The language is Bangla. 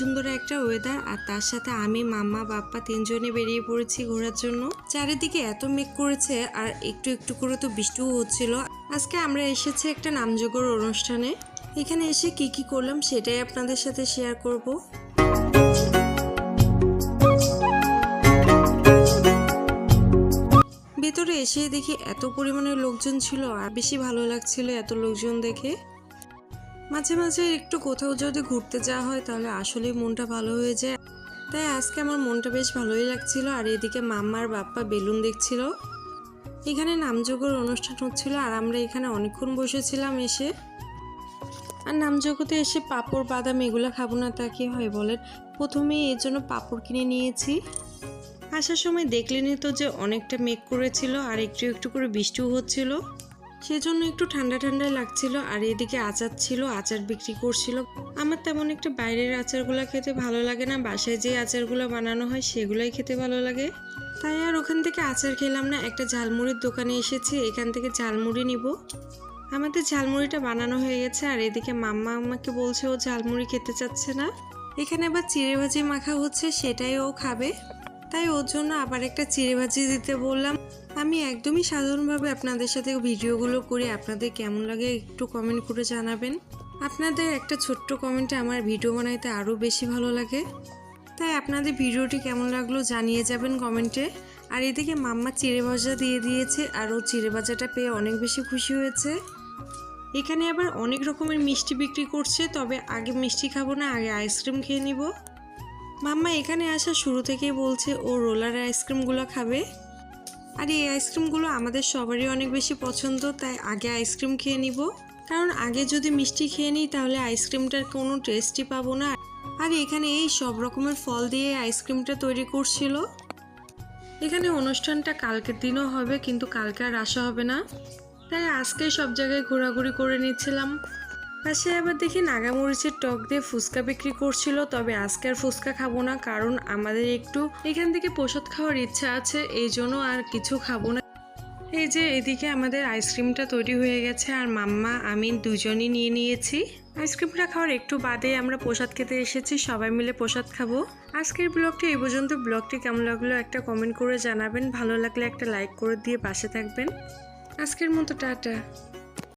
সুন্দর একটা ওয়েদার আর তার সাথে আমি, মাম্মা, বাপ্পা তিনজনে বেরিয়ে পড়েছি ঘোরার জন্য। চারিদিকে এত মেঘ করেছে, আর একটু একটু করে তো বৃষ্টিও হচ্ছিল। আজকে আমরা এসেছি একটা নামযোগ্যর অনুষ্ঠানে। এখানে এসে কি কি করলাম সেটাই আপনাদের সাথে শেয়ার করব। ভেতরে এসে দেখি এত পরিমাণে লোকজন ছিল, আর বেশি ভালো লাগছিল এত লোকজন দেখে। মাঝে মাঝে একটু কোথাও যদি ঘুরতে যাওয়া হয় তাহলে আসলেই মনটা ভালো হয়ে যায়। তাই আজকে আমার মনটা বেশ ভালোই লাগছিল আর এদিকে মাম্মার বাপ্পা বেলুন দেখছিল। এখানে নামযোগ্যর অনুষ্ঠান হচ্ছিল আর আমরা এখানে অনেকক্ষণ বসেছিলাম এসে। আর নামযোগ্যতে এসে পাপড়, বাদাম এগুলো খাব না তা কি হয় বলেন? প্রথমেই এর জন্য পাপড় কিনে নিয়েছি। আসার সময় দেখলেনই তো যে অনেকটা মেঘ করেছিল আর একটু একটু করে বৃষ্টিও হচ্ছিল। সেজন্য একটু ঠান্ডা ঠান্ডা লাগছিল আর এদিকে আচার ছিল, আচার বিক্রি করছিল। আমার তেমন একটা বাইরের আচারগুলো খেতে ভালো লাগে না, বাসায় যে আচারগুলো বানানো হয় সেগুলোই খেতে ভালো লাগে। তাই আর ওখান থেকে আচার খেলাম না, একটা ঝালমুড়ির দোকানে এসেছি, এখান থেকে ঝালমুড়ি নিব। আমাদের ঝালমুড়িটা বানানো হয়ে গেছে আর এদিকে মাম্মা আমাকে বলছে ও ঝালমুড়ি খেতে চাচ্ছে না। এখানে আবার চিড়ে ভাজি মাখা হচ্ছে, সেটাই ও খাবে। তাই ওর জন্য আবার একটা চিড়ে ভাজি দিতে বললাম। আমি একদমই সাধারণভাবে আপনাদের সাথে ভিডিওগুলো করি। আপনাদের কেমন লাগে একটু কমেন্ট করে জানাবেন। আপনাদের একটা ছোট্ট কমেন্টে আমার ভিডিও বানাইতে আরও বেশি ভালো লাগে। তাই আপনাদের ভিডিওটি কেমন লাগল জানিয়ে যাবেন কমেন্টে আর এদিকে মাম্মা চিড়ে ভাজা দিয়ে দিয়েছে আর ও চিড়ে ভাজাটা পেয়ে অনেক বেশি খুশি হয়েছে। এখানে আবার অনেক রকমের মিষ্টি বিক্রি করছে, তবে আগে মিষ্টি খাব না, আগে আইসক্রিম খেয়ে নিব। মাম্মা এখানে আসা শুরু থেকেই বলছে, ও রোলার আইসক্রিমগুলো খাবে? আর, এই আইসক্রিমগুলো আমাদের সবারই অনেক বেশি পছন্দ, তাই আগে আইসক্রিম খেয়ে নিব। কারণ আগে যদি মিষ্টি খেয়ে নিই, তাহলে আইসক্রিমটার কোনো টেস্টই পাবো না। আর, এখানে এই সব রকমের ফল দিয়ে আইসক্রিমটা তৈরি করছিল। এখানে অনুষ্ঠানটা কালকের দিনও হবে, কিন্তু কালকে আর আসা হবে না। তাই আজকে সব জায়গায় ঘোরাঘুরি করে নিচ্ছিলাম। পাশে আবার দেখি নাগামরিচের টক দিয়ে ফুচকা বিক্রি করছিল, তবে আজকে আর ফুচকা খাব না, কারণ আমাদের একটু এখান থেকে প্রসাদ খাওয়ার ইচ্ছা আছে, এই জন্য আর কিছু খাব না। এই যে এদিকে আমাদের আইসক্রিমটা তৈরি হয়ে গেছে, আর মাম্মা, আমি দুজনই নিয়ে নিয়েছি। আইসক্রিমটা খাওয়ার একটু বাদে আমরা প্রসাদ খেতে এসেছি, সবাই মিলে প্রসাদ খাব। আজকের ব্লগটি এই পর্যন্ত, ব্লগটি কেমন লাগল একটা কমেন্ট করে জানাবেন, ভালো লাগলে একটা লাইক করে দিয়ে পাশে থাকবেন। আজকের মতো, টাটা।